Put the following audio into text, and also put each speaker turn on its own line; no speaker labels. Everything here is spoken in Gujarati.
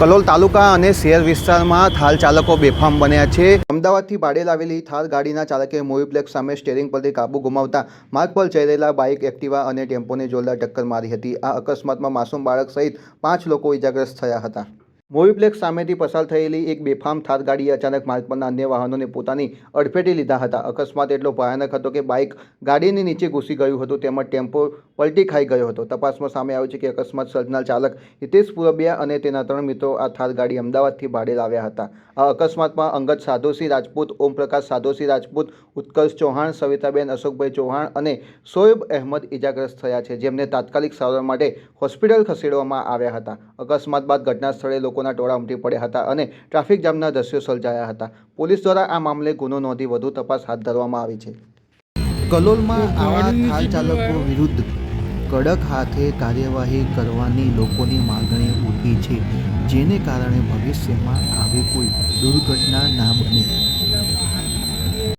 કલોલ તાલુકા અને શહેર વિસ્તારમાં થાલ ચાલકો બેફામ બન્યા છે. અમદાવાદથી ભાડે લાવેલી થાર ગાડીના ચાલકે મોવીપ્લેક્સ સામે સ્ટેરિંગ પરથી કાબુ ગુમાવતા માર્ગ પર જઈ રહેલા બાઇક, એક્ટિવા અને ટેમ્પોને જોરદાર ટક્કર મારી હતી. આ અકસ્માતમાં માસૂમ બાળક સહિત પાંચ લોકો ઇજાગ્રસ્ત થયા હતા. મોવીપ્લેક્સ સામેથી પસાર થયેલી એક બેફામ થાર ગાડીએ અચાનક માર્ગ પરના અન્ય વાહનોને પોતાની અડફેટે લીધા હતા. અકસ્માત એટલો ભયાનક હતો કે બાઇક ગાડીની નીચે ઘૂસી ગયું હતું, તેમજ ટેમ્પો પલટી ખાઈ ગયો હતો. તપાસમાં સામે આવ્યું છે કે અકસ્માત સર્જનાર ચાલક હિતેશ પુરબિયા અને તેના ત્રણ મિત્રો આ થાર ગાડી અમદાવાદથી ભાડે લાવ્યા હતા. આ અકસ્માતમાં અંગત સાધુસિંહ રાજપૂત, ઓમપ્રકાશ સાધુસિંહ રાજપૂત, ઉત્કર્ષ ચૌહાણ, સવિતાબેન અશોકભાઈ ચૌહાણ અને શોએબ અહેમદ ઇજાગ્રસ્ત થયા છે, જેમને તાત્કાલિક સારવાર માટે હોસ્પિટલ ખસેડવામાં આવ્યા હતા. અકસ્માત બાદ ઘટના સ્થળે લોકોના ટોળા ઉમટી પડ્યા હતા અને ટ્રાફિક જામના દ્રશ્યો સર્જાયા હતા. પોલીસ દ્વારા આ મામલે ગુનો નોંધી વધુ તપાસ હાથ ધરવામાં આવી છે. કલોલમાં આવા કાર ચાલકો વિરુદ્ધ કડક હાથે કાર્યવાહી કરવાની લોકોની માગણી ઉઠી છે જેને કારણે ભવિષ્યમાં આવી કોઈ દુર્ઘટના ના બને.